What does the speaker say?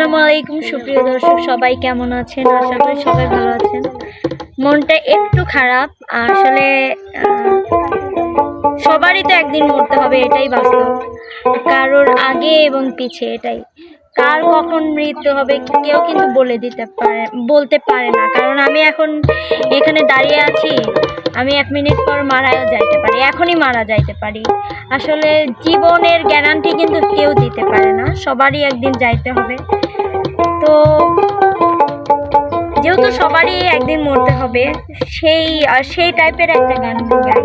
আসসালামু আলাইকুম, সুপ্রিয় দর্শক, সবাই কেমন আছেন? আশা করি সবাই ভালো আছেন। মনটা একটু খারাপ আসলে সবারই তো একদিন মরতে হবে, এটাই বাস্তব। কারোর আগে এবং পিছে এটাই। কার কখন মৃত্যু হবে, কেউ কিন্তু বলে দিতে পারে, বলতে পারে না। কারণ আমি এখন এখানে দাঁড়িয়ে আছি, আমি এক মিনিট পর মারাও যাইতে পারি, এখনই মারা যাইতে পারি। আসলে জীবনের গ্যারান্টি কিন্তু কেউ দিতে পারে না, সবারই একদিন যাইতে হবে। তো যেহেতু সবারই একদিন মরতে হবে সেই সেই টাইপের একটা গান গাই।